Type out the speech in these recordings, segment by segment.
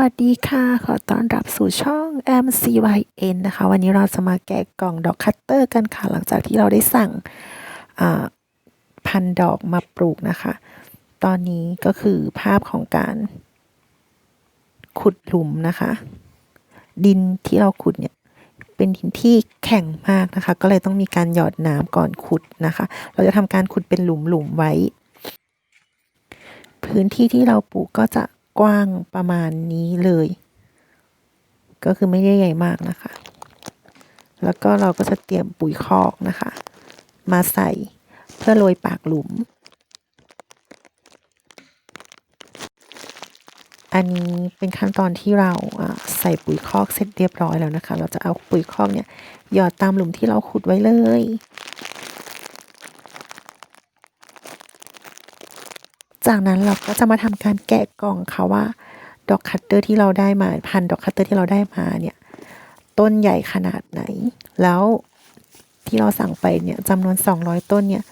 วัสดีค่ะ ขอต้อนรับสู่ช่อง MCYN นะคะ วันนี้เราจะมาแกะกล่องดอกคัตเตอร์กันค่ะ หลังจากที่เราได้สั่งพันดอกมาปลูกนะคะ ตอนนี้ก็คือภาพของการขุดหลุมนะคะ ดินที่เราขุดเนี่ย เป็นดินที่แข็งมากนะคะ ก็เลยต้องมีการหยอดน้ำก่อนขุดนะคะ เราจะทำการขุดเป็นหลุมๆไว้ พื้นที่ที่เราปลูกก็จะ กว้างประมาณนี้เลย ก็คือไม่ได้ใหญ่มากนะคะ แล้วก็เราก็จะเตรียมปุ๋ยคอกนะคะ มาใส่เพื่อโรยปากหลุม อันนี้เป็นขั้นตอนที่เราใส่ปุ๋ยคอกเสร็จเรียบร้อยแล้วนะคะ เราจะเอาปุ๋ยคอกเนี่ยหยอดตามหลุมที่เราขุดไว้เลย จากนั้นเราก็จะมาทำการแกะกล่องค่ะว่าดอกคัตเตอร์ที่เราได้มาพันดอกคัตเตอร์ที่เราได้มาเนี่ยต้นใหญ่ขนาดไหน แล้วที่เราสั่งไปเนี่ยจำนวน 200 ต้นเนี่ย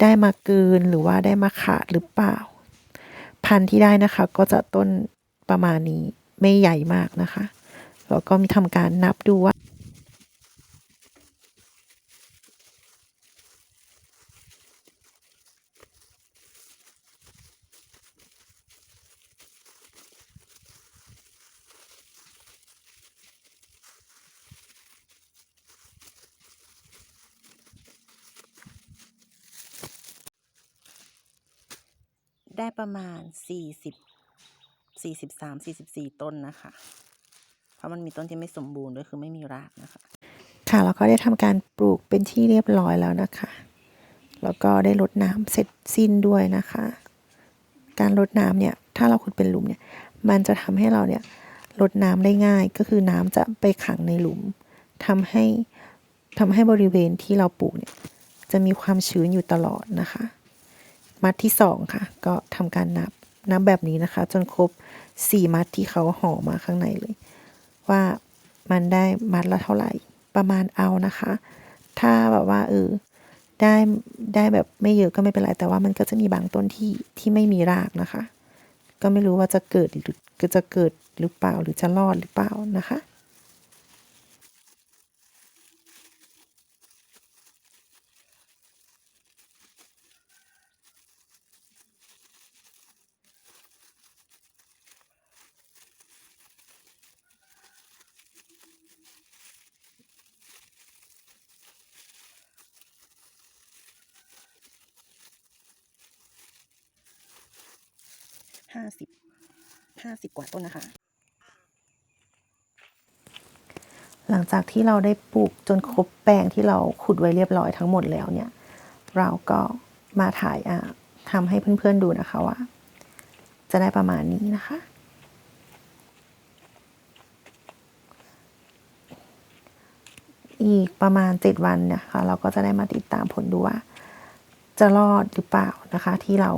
ได้มาเกินหรือว่าได้มาขาดหรือเปล่า พันธุ์ที่ได้นะคะ ก็จะต้นประมาณนี้ไม่ใหญ่มากนะคะแล้วก็มีทำการนับดูว่า ได้ประมาณสี่สิบสี่สิบสามสี่สิบสี่ต้นนะคะ เพราะมันมีต้นที่ไม่สมบูรณ์ด้วยคือไม่มีรากนะคะ ค่ะแล้วก็ได้ทำการปลูกเป็นที่เรียบร้อยแล้วนะคะ แล้วก็ได้รดน้ำเสร็จสิ้นด้วยนะคะ การรดน้ำเนี่ยถ้าเราขุดเป็นหลุมเนี่ยมันจะทำให้เราเนี่ยรดน้ำได้ง่ายก็คือน้ำจะไปขังในหลุมทำให้ทำให้บริเวณที่เราปลูกเนี่ยจะมีความชื้นอยู่ตลอดนะคะ มัดที่สองค่ะ ก็ทำการนับนับแบบนี้นะคะ จนครบสี่มัดที่เขาห่อมาข้างในเลย ว่ามันได้มัดละเท่าไหร่ ประมาณเอานะคะ ถ้าแบบว่าเออได้ได้แบบไม่เยอะก็ไม่เป็นไร แต่ว่ามันก็จะมีบางต้นที่ที่ไม่มีรากนะคะ ก็ไม่รู้ว่าจะเกิดหรือจะเกิดหรือเปล่าหรือจะรอดหรือเปล่านะคะ ห้าสิบห้าสิบกว่าต้นนะคะ หลังจากที่เราได้ปลูกจนครบแปลงที่เราขุดไว้เรียบร้อยทั้งหมดแล้วเนี่ย เราก็มาถ่ายอะทำให้เพื่อนๆดูนะคะว่า จะได้ประมาณนี้นะคะ อีกประมาณเจ็ดวันเนะคะเราก็จะได้มาติดตามผลดูว่า จะรอดหรือเปล่านะคะ ที่เรา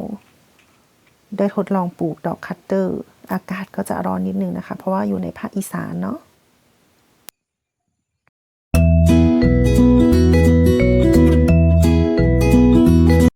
ได้ทดลองปลูกดอกคัตเตอร์ อากาศก็จะร้อนนิดนึงนะคะ เพราะว่าอยู่ในภาคอีสานเนาะ